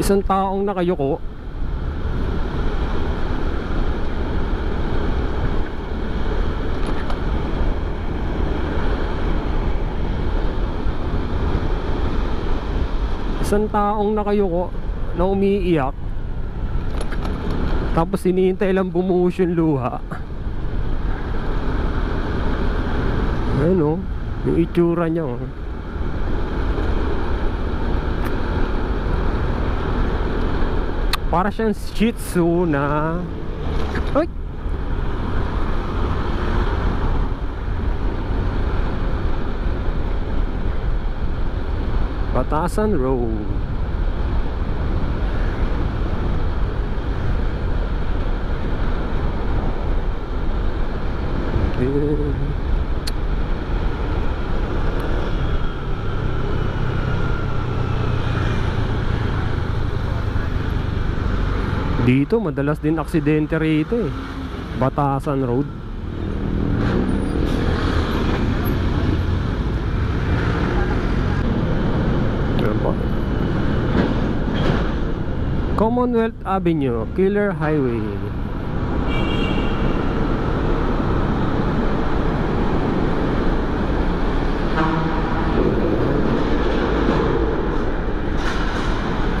Isang taong nakayuko. Isang taong nakayuko na umiiyak. Tapos hinihintay lang bumuhos yung luha. Ayun oh, yung itsura niya oh. Para siyang shih tzu na Ay! Batasan Road Eh. Dito madalas din aksidente rito eh. Batasan Road. Commonwealth Avenue, Killer Highway.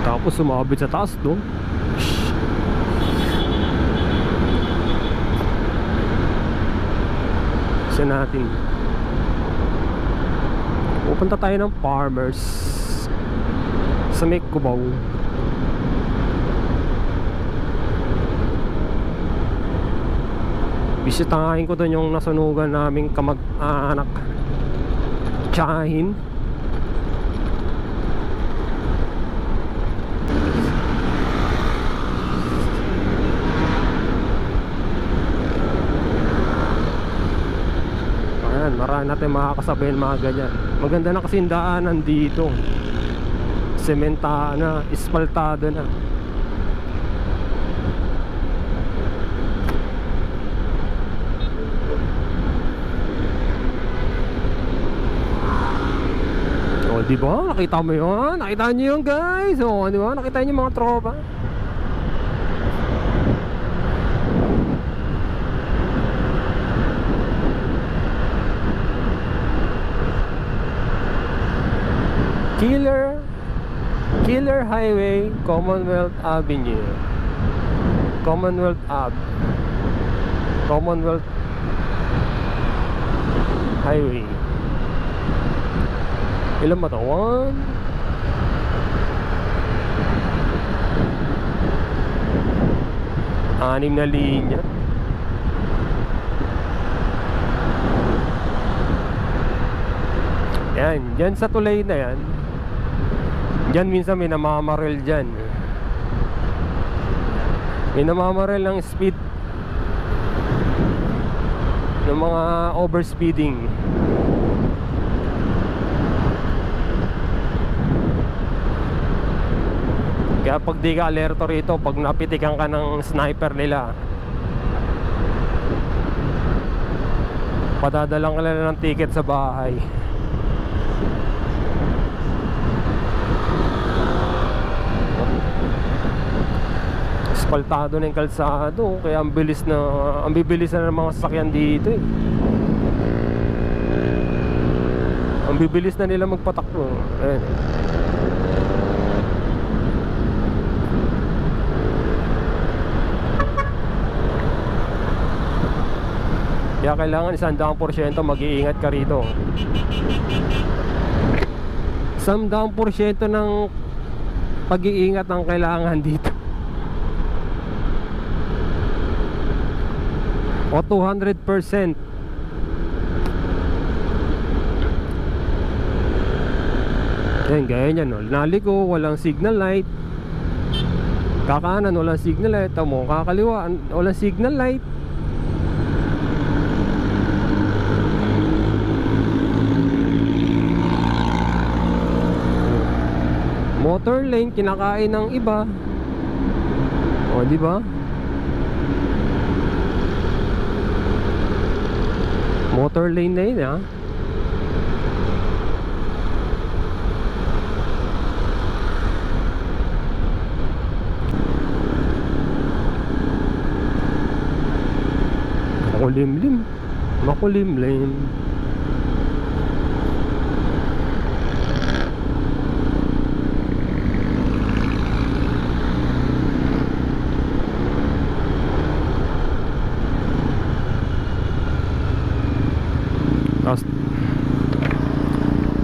Tapos sumabit sa taas, no? Isa natin. Pupunta tayo ng farmers sa may Cubao. Bisitahin ko doon yung nasunugan naming kamag-anak. Tsahin. Ayan, marami natin makakasabay mga ganyan. Maganda na kasi daanan dito. Sementa na, ispaltado na. Oh, di ba? Nakita mo 'yon? Nakita niyo 'yon, guys. Oh, di ba? Nakita yung mga tropa. Killer Killer Highway Commonwealth Avenue. Commonwealth Ave Commonwealth Highway. Ilan ba ito? One. Anim na linya. Yan, dyan sa tulay na yan Diyan minsan may namamarel dyan May namamarel ng speed. Ng mga overspeeding. Kaya pag di ka alerto rito Pag napitikan ka ng sniper nila Padadalang ka lang ng ticket sa bahay Aspaltado na yung kalsado. Kaya ang bilis na Ang bibilis na ng mga sasakyan dito eh. Ang bibilis na nila magpatakbo. Ayan. Kaya kailangan isang daang porsyento mag-iingat ka rito. Isang daang porsyento ng pag-iingat ang kailangan dito o 200% Yan, gaya niyan no. Naliko, walang signal light. Kakanan, walang signal light. Tamo, kakaliwa, walang signal light. Motor lane, kinakain ng iba. O, di ba? Motor lane na yun ha Makulimlim. Makulimlim.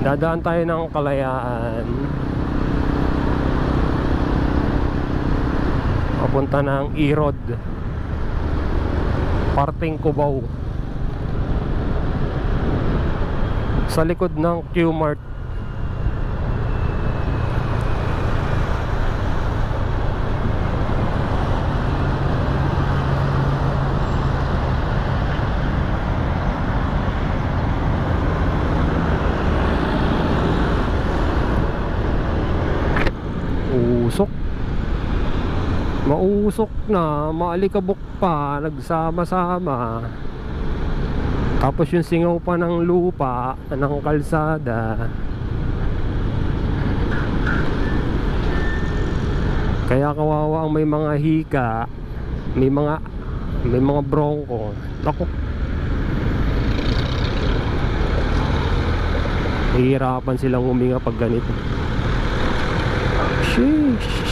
Dadaan tayo ng kalayaan. Papunta ng Irod. Parting Cubao. Sa likod ng Q-Mart. Mausok na, maalikabok pa, nagsama-sama. Tapos yung singaw pa ng lupa, ng kalsada. Kaya kawawa ang may mga hika, may mga may mga bronco. Ako. Hihirapan silang huminga pag ganito. Sheesh.